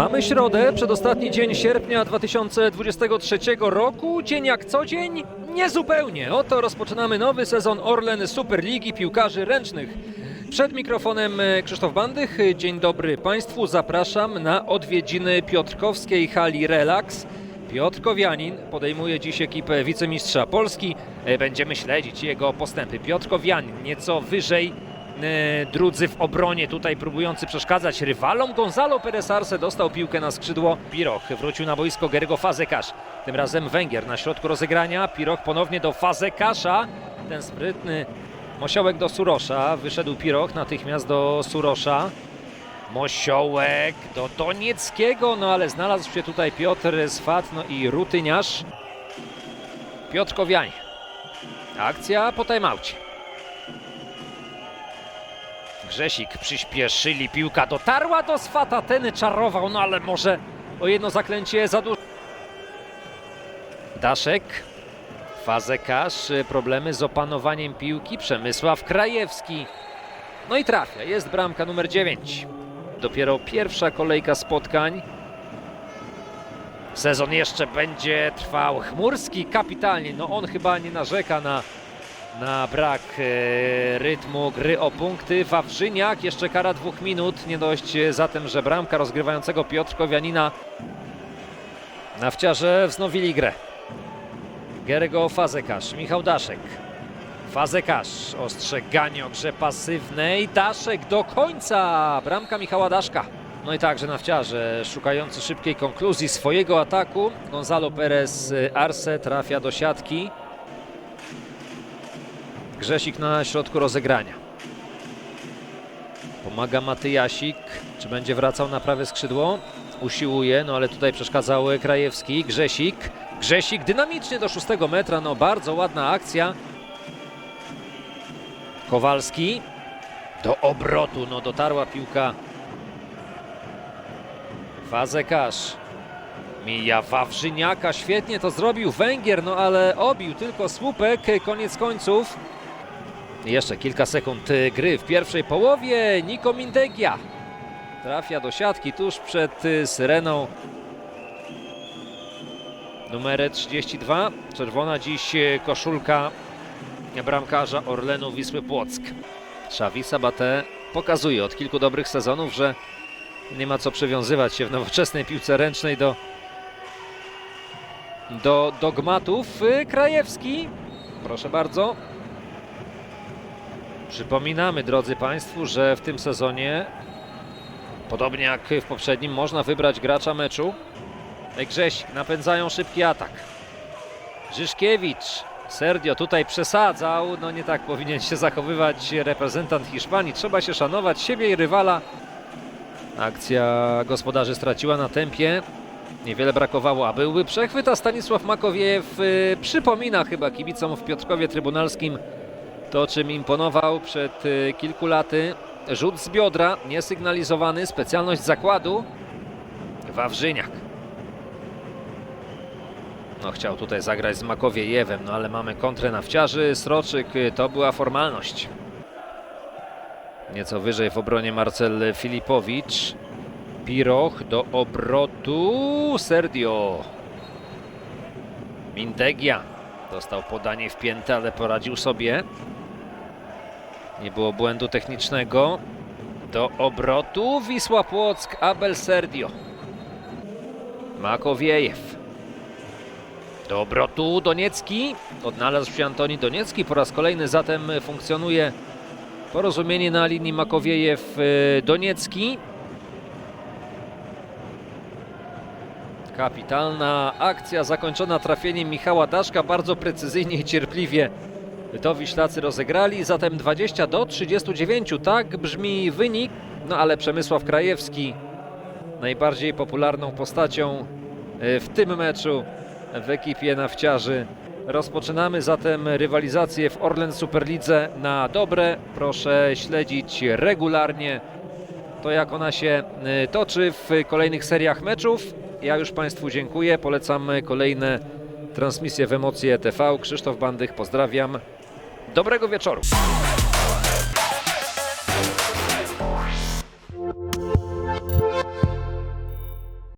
Mamy środę, przedostatni dzień sierpnia 2023 roku. Dzień jak co dzień? Niezupełnie. Oto rozpoczynamy nowy sezon Orlen Superligi Piłkarzy Ręcznych. Przed mikrofonem e, Krzysztof Bandych. Dzień dobry Państwu. Zapraszam na odwiedziny Piotrkowskiej hali Relax. Piotr Kowianin podejmuje dziś ekipę wicemistrza Polski. E, Będziemy śledzić jego postępy. Piotr Kowianin nieco wyżej drudzy w obronie tutaj próbujący przeszkadzać rywalom. Gonzalo Perez Arce dostał piłkę na skrzydło. Piroch wrócił na boisko Gergo Fazekarz. Tym razem Węgier na środku rozegrania. Piroch ponownie do Fazekasza. Ten sprytny Mosiołek do Surosza. Wyszedł Piroch natychmiast do Surosza. Mosiołek do Donieckiego, no ale znalazł się tutaj Piotr Swat, no i Rutyniarz. Piotr Kowiań. Akcja po timeoutie. Grzesik przyspieszyli, piłka dotarła do Swata, ten czarował, no ale może o jedno zaklęcie za dużo. Daszek, Fazekarz, problemy z opanowaniem piłki, Przemysław Krajewski. No i trafia, jest bramka numer 9. Dopiero pierwsza kolejka spotkań. Sezon jeszcze będzie trwał. Chmurski kapitalnie, no on chyba nie narzeka na, na brak e, rytmu gry o punkty. Wawrzyniak, jeszcze kara dwóch minut. Nie dość e, zatem, że bramka rozgrywającego Piotr Kowianina na wciarze wznowili grę. Gergo Fazekarz, Michał Daszek. Fazekarz, ostrzeganie o grze pasywnej. Daszek do końca. Bramka Michała Daszka. No i także na wciarze, szukający szybkiej konkluzji swojego ataku. Gonzalo Perez Arce trafia do siatki. Grzesik na środku rozegrania. Pomaga Matyjasik. Czy będzie wracał na prawe skrzydło? Usiłuje, no ale tutaj przeszkadzał Krajewski. Grzesik. Grzesik dynamicznie do szóstego metra. No bardzo ładna akcja. Kowalski do obrotu, no dotarła piłka. Fazekarz mija Wawrzyniaka, świetnie to zrobił Węgier, no ale obił tylko słupek, koniec końców. Jeszcze kilka sekund y, gry w pierwszej połowie, Niko Mindegia trafia do siatki tuż przed y, syreną. Numer 32, czerwona dziś y, koszulka bramkarza Orlenu Wisły Płock. Xavi Sabate pokazuje od kilku dobrych sezonów, że nie ma co przywiązywać się w nowoczesnej piłce ręcznej do, do dogmatów. Krajewski, proszę bardzo. Przypominamy, drodzy Państwo, że w tym sezonie, podobnie jak w poprzednim, można wybrać gracza meczu. Grzesik napędzają szybki atak. Żyszkiewicz Sergio tutaj przesadzał, no nie tak powinien się zachowywać reprezentant Hiszpanii. Trzeba się szanować siebie i rywala. Akcja gospodarzy straciła na tempie. Niewiele brakowało, a byłby przechwyt, a Stanisław Makowiew y, przypomina chyba kibicom w Piotrkowie Trybunalskim to, czym imponował przed y, kilku laty. Rzut z biodra, niesygnalizowany, specjalność zakładu. Wawrzyniak. No chciał tutaj zagrać z Makowiejewem, no ale mamy kontrę na wciarzy. Sroczyk y, to była formalność. Nieco wyżej w obronie Marcel Filipowicz. Piroch do obrotu. Serdio. Mindegia. Dostał podanie wpięte, ale poradził sobie. Nie było błędu technicznego. Do obrotu Wisła Płock, Abel Serdio. Makowiejew. Do obrotu Doniecki. Odnalazł się Antoni Doniecki. Po raz kolejny zatem funkcjonuje porozumienie na linii Makowiejew-Doniecki. Kapitalna akcja zakończona trafieniem Michała Daszka. Bardzo precyzyjnie i cierpliwie to Wiślacy rozegrali. Zatem 20 do 39. Tak brzmi wynik. No ale Przemysław Krajewski najbardziej popularną postacią w tym meczu w ekipie nafciarzy. Rozpoczynamy zatem rywalizację w Orlen Superlidze na dobre. Proszę śledzić regularnie to, jak ona się y, toczy w kolejnych seriach meczów. Ja już Państwu dziękuję. Polecam kolejne transmisje w Emocje TV. Krzysztof Bandych, pozdrawiam. Dobrego wieczoru.